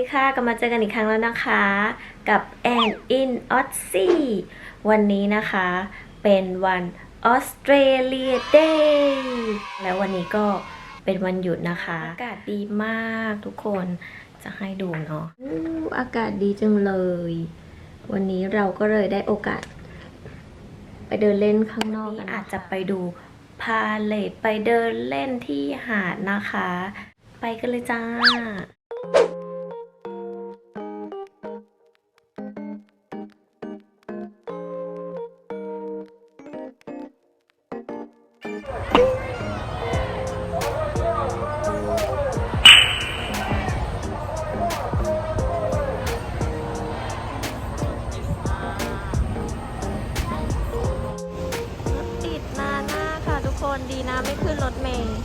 ดีค่ะกลับมาเจอกันอีกครั้งแล้วนะคะ กับแอนอินออ s ซี่วันนี้นะคะ เป็นวันออสเตรเลียเดย์แล้ววันนี้ก็เป็นวันหยุดนะคะ อากาศดีมากทุกคนจะให้ดูเนาะอู้อากาศดีจังเลย วันนี้เราก็เลยได้โอกาส ไปเดินเล่นข้างนอกกันอาจจะไปดูพาเลทไปเดินเล่นที่หาดนะคะ ไปกันเลยจ้า รถเมล์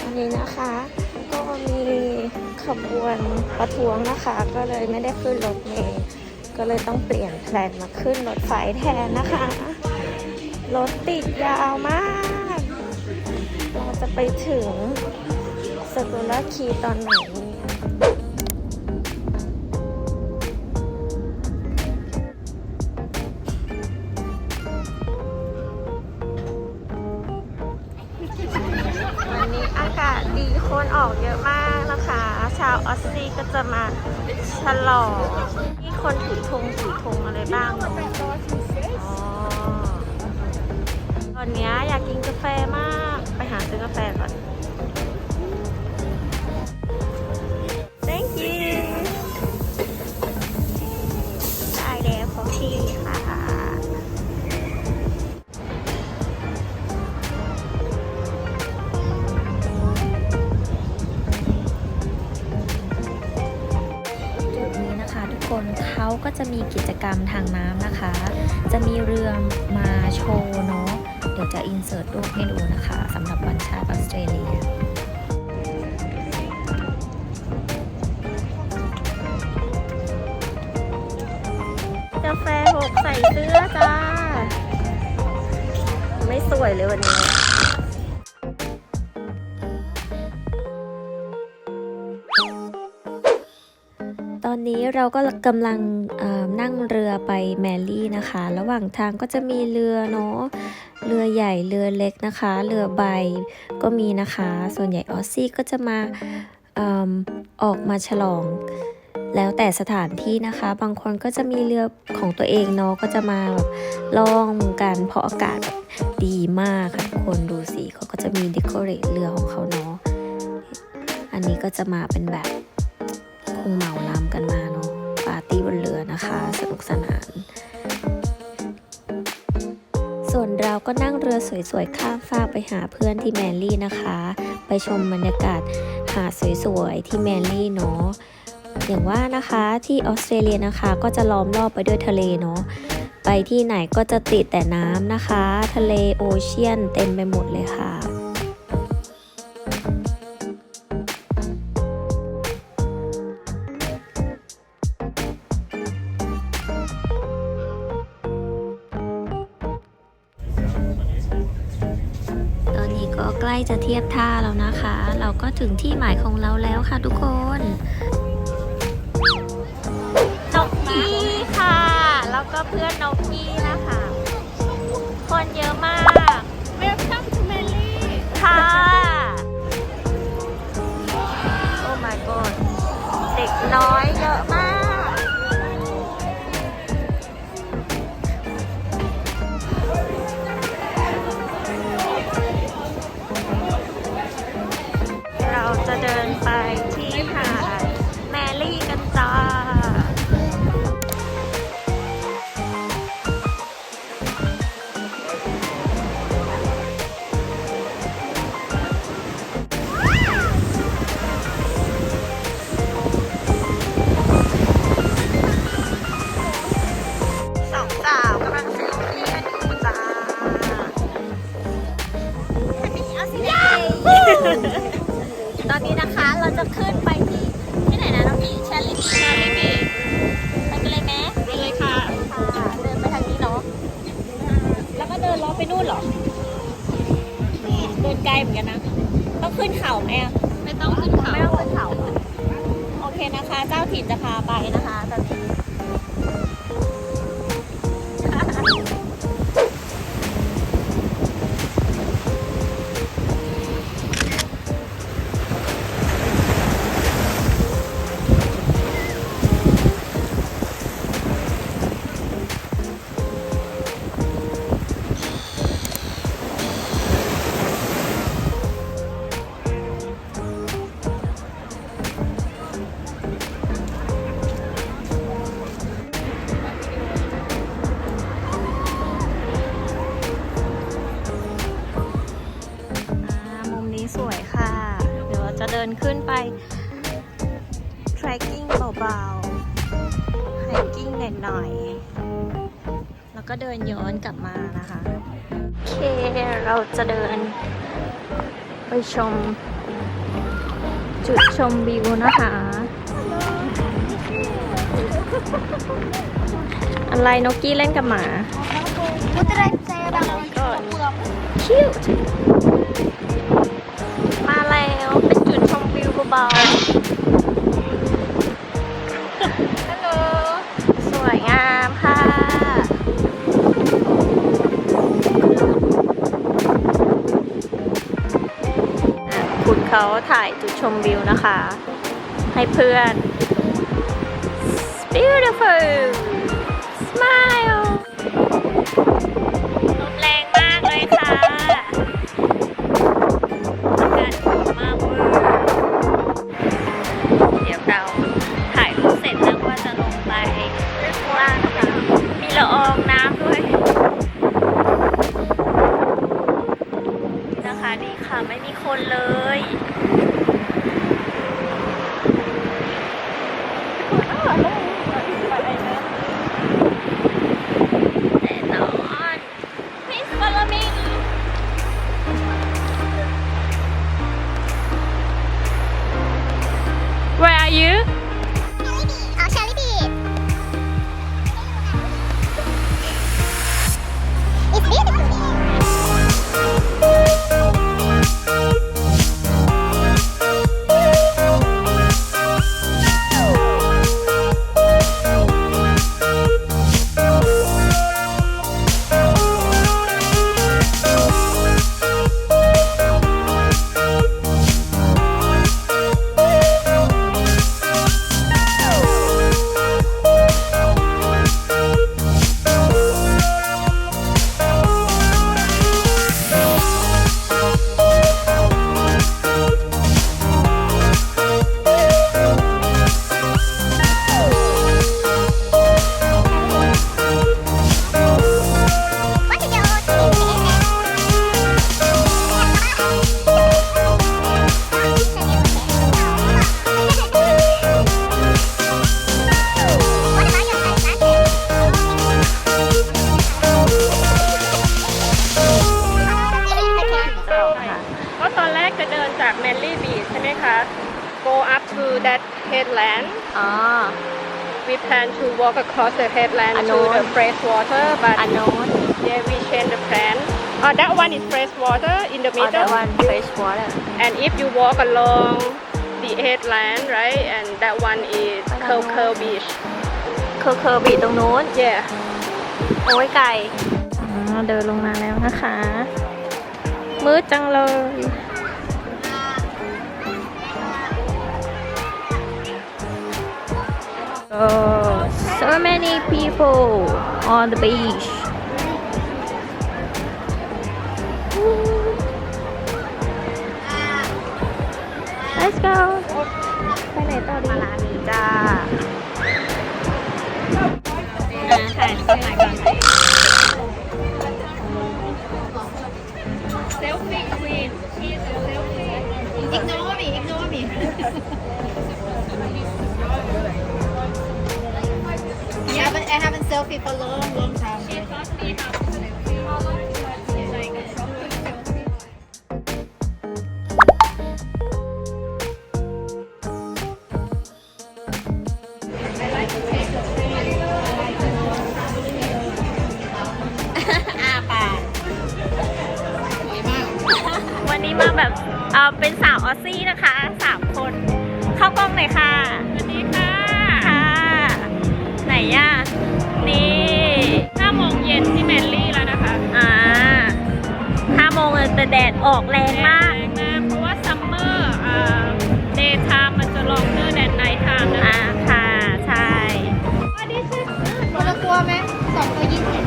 อันนี้นะคะ ก็มีขบวนประท้วงนะคะ ก็เลยไม่ได้ขึ้นรถเมล์ก็เลยต้องเปลี่ยนแพลนมาขึ้นรถไฟแทนนะคะ รถติดยาวมาก เราจะไปถึงสกุลคีตอนไหนนี่ยวัน จะมาฉลองมีคนถือธง คะทุกคนเขาก็จะมีกิจกรรมทางน้ำนะคะ จะมีเรือมาโชว์เนาะเดี๋ยวจะอินเสิร์ตรูปให้ดูนะคะสำหรับวันชาติออสเตรเลียกาแฟหกใส่เสื้อจ้า ไม่สวยเลยวันนี้ นี้เราก็กำลังนั่งเรือไปแมรี่นะคะ ระหว่างทางก็จะมีเรือเนาะเรือใหญ่เรือเล็กนะคะ เรือใบก็มีนะคะ ส่วนใหญ่ออสซี่ก็จะมาอออกมาฉลอง แล้วแต่สถานที่นะคะ บางคนก็จะมีเรือของตัวเองเนาะก็จะมาแบบล่องกันเพราะอากาศแบบดีมากค่ะทุกคนดูสิเขาก็จะมีเดคอเรทเรือของเขาเนาะอันนี้ก็จะมาเป็นแบบ คงเหมาลำกันมาเนาะปาร์ตี้บนเรือนะคะ สนุกสนาน ส่วนเราก็นั่งเรือสวยๆ ข้ามฟากไปหาเพื่อนที่แมรี่นะคะ ไปชมบรรยากาศหาดสวยๆ ที่แมรี่เนาะอย่างว่านะคะที่ออสเตรเลียนะคะก็จะล้อมรอบไปด้วยทะเลเนาะไปที่ไหนก็จะติดแต่น้ำนะคะ ทะเลโอเชียนเต็มไปหมดเลยค่ะ จะเทียบท่าแล้วนะคะ เราก็ถึงที่หมายของเราแล้วค่ะทุกคนนกกี้ค่ะ แล้วก็เพื่อนนกกี้นะคะ คนเยอะมาก Welcome to Melly ค่ะ โอ้ my god เด็กน้อย จ เจ้าถิ่นจะพาไปนะคะตอนนี้ นะคะ โอเค เราจะเดิน ไปชม จุดชมวิวนะคะ อะไรนกกี้เล่นกับหมา What did I say about cute มาแล้ว เป็นจุดชมวิวเบาๆ เขาถ่ายจุดชมวิวนะคะ ให้เพื่อน beautiful go up to that headland อ๋อ we plan to walk across the headland อัน to นู้น the fresh water but อันโน้น yeah we change the plan uh, that one is fresh water in the อ๋อ middle that one fresh water and if you walk along the headland right and that one is ไปทาง Curl โน้น Curl Beach เคอร์เคอร์บีตรงนู้น yeah โอ้ยไก่เดินลงมาแล้วนะคะ มืดจังเลย Oh, so many people on the beach. Let's go ไปไหนต่อดีร้านนี้จ้าอ่า ออสซี่นะคะสามคน เข้ากล้องหน่อยค่ะสวัสดีค่ะ ค่ะ ไหนย่ะนี่5โมงเย็นที่แมนลี่แล้วนะคะอ่าห้าโมงเลยแต่แดดออกแรงมาก แรงมากเพราะว่าซัมเมอร์อ่าเดย์ไทม์มันจะลองเนอร์แดนไนท์ไทม์นะคะอ่าค่ะ ใช่คนละตัวไหมสองตัวยี่สิบ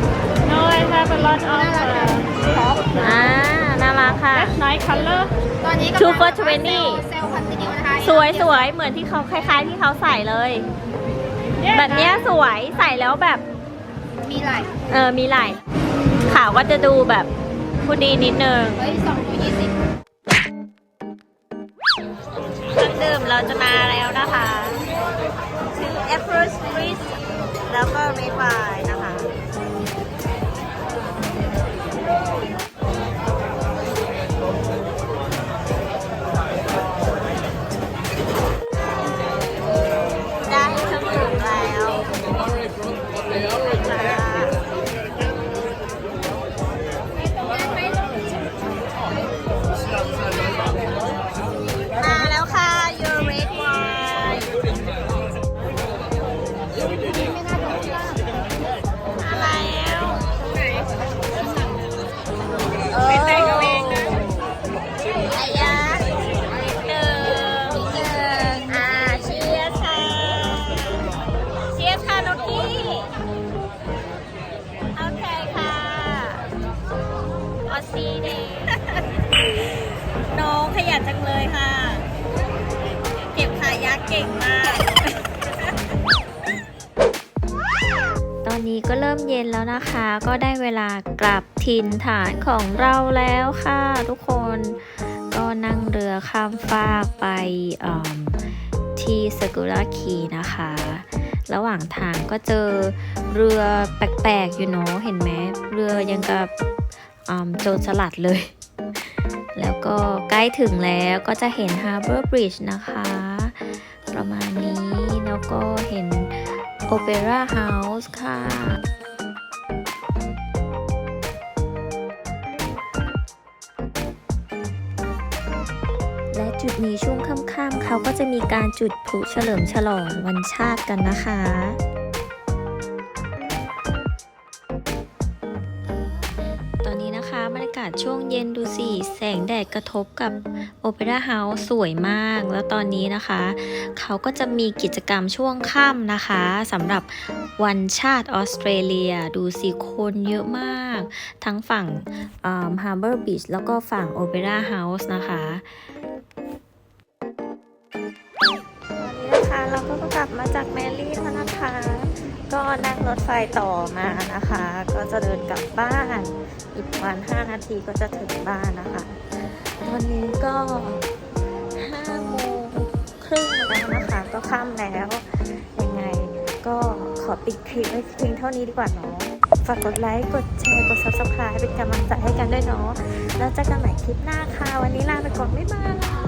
No I have a lot of น่ารักจัง uh, ท็อปอ่าน่า รักค่ะ that's nice color ตอนนี้ Two กำ for ลัง twenty เซลล์คอนติเนียนะคะสวยสวยเหมือนที่เขาคล้าย ๆ ที่เขาใส่เลย Yeah, แบบเนี้ยสวยใส่แล้วแบบ มีไหลเออมีไหล่ขาวก็จะดูแบบผู้ดีนิดนึงเฮ้ยสองตัวยี่สิบเครื่องดื่มเราจะมาแล้วนะคะ ชื่อ a p r o s p r i s แล้วก็ Red Wine นะ เริ่มเย็นแล้วนะคะ ก็ได้เวลากลับถิ่นฐานของเราแล้วค่ะ ทุกคนก็นั่งเรือข้ามฟากไปที่สกุระคีนะคะ ระหว่างทางก็เจอเรือแปลกๆอยู่เนาะเห็นไหมเรือยังกับโจรสลัดเลย แล้วก็ใกล้ถึงแล้วก็จะเห็น Harbor Bridge นะคะ ประมาณนี้แล้วก็เห็น โอเปร่าเฮาส์ค่ะและจุดนี้ช่วงค่ำๆเขาก็จะมีการจุดพลุเฉลิมฉลองวันชาติกันนะคะ กระทบกับโอเปร่าเฮาส์สวยมาก แล้วตอนนี้นะคะ เขาก็จะมีกิจกรรมช่วงค่ำนะคะสำหรับวันชาติออสเตรเลีย ดูสิคนเยอะมาก ทั้งฝั่งฮาร์เบอร์บีชแล้วก็ฝั่งโอเปร่าเฮาส์นะคะตอนนี้นะคะเราก็กลับมาจากแมรี่แล้วนะคะ ก็นั่งรถไฟต่อมานะคะ ก็จะเดินกลับบ้าน อีกประมาณ5นาทีก็จะถึงบ้านนะคะ วันนี้ก็ห้าโมงครึ่งแล้วนะคะ ก็ค่ำแล้ว ยังไงก็ขอปิดคลิปไว้เพียงเท่านี้ดีกว่าเนาะฝากกดไลค์ กดแชร์ กด subscribe เป็นกำลังใจให้กันด้วยเนาะ แล้วเจอกันใหม่คลิปหน้าค่ะ วันนี้ลาไปก่อนบ๊ายบาย